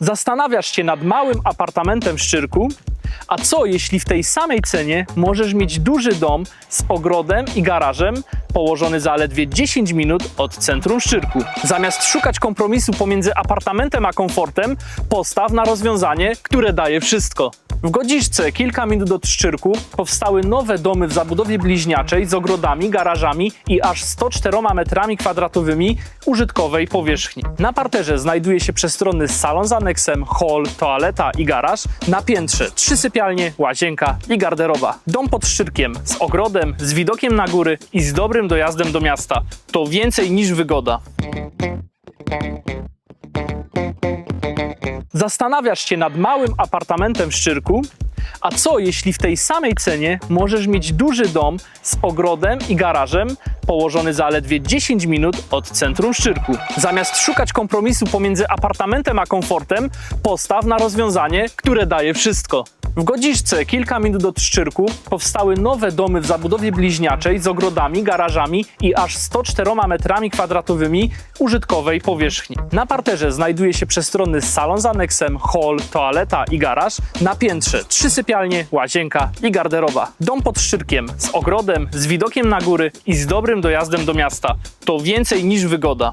Zastanawiasz się nad małym apartamentem w Szczyrku? A co jeśli w tej samej cenie możesz mieć duży dom z ogrodem i garażem położony zaledwie 10 minut od centrum Szczyrku? Zamiast szukać kompromisu pomiędzy apartamentem a komfortem, postaw na rozwiązanie, które daje wszystko. W Godziszce, kilka minut od Szczyrku, powstały nowe domy w zabudowie bliźniaczej z ogrodami, garażami i aż 104 metrami kwadratowymi użytkowej powierzchni. Na parterze znajduje się przestronny salon z aneksem, hall, toaleta i garaż. Na piętrze trzy sypialnie, łazienka i garderoba. Dom pod Szczyrkiem z ogrodem, z widokiem na góry i z dobrym dojazdem do miasta. To więcej niż wygoda. Zastanawiasz się nad małym apartamentem w Szczyrku? A co jeśli w tej samej cenie możesz mieć duży dom z ogrodem i garażem położony zaledwie 10 minut od centrum Szczyrku? Zamiast szukać kompromisu pomiędzy apartamentem a komfortem, postaw na rozwiązanie, które daje wszystko. W Godziszce, kilka minut od Szczyrku, powstały nowe domy w zabudowie bliźniaczej z ogrodami, garażami i aż 104 metrami kwadratowymi użytkowej powierzchni. Na parterze znajduje się przestronny salon z aneksem, hall, toaleta i garaż. Na piętrze trzy sypialnie, łazienka i garderoba. Dom pod Szczyrkiem z ogrodem, z widokiem na góry i z dobrym dojazdem do miasta. To więcej niż wygoda.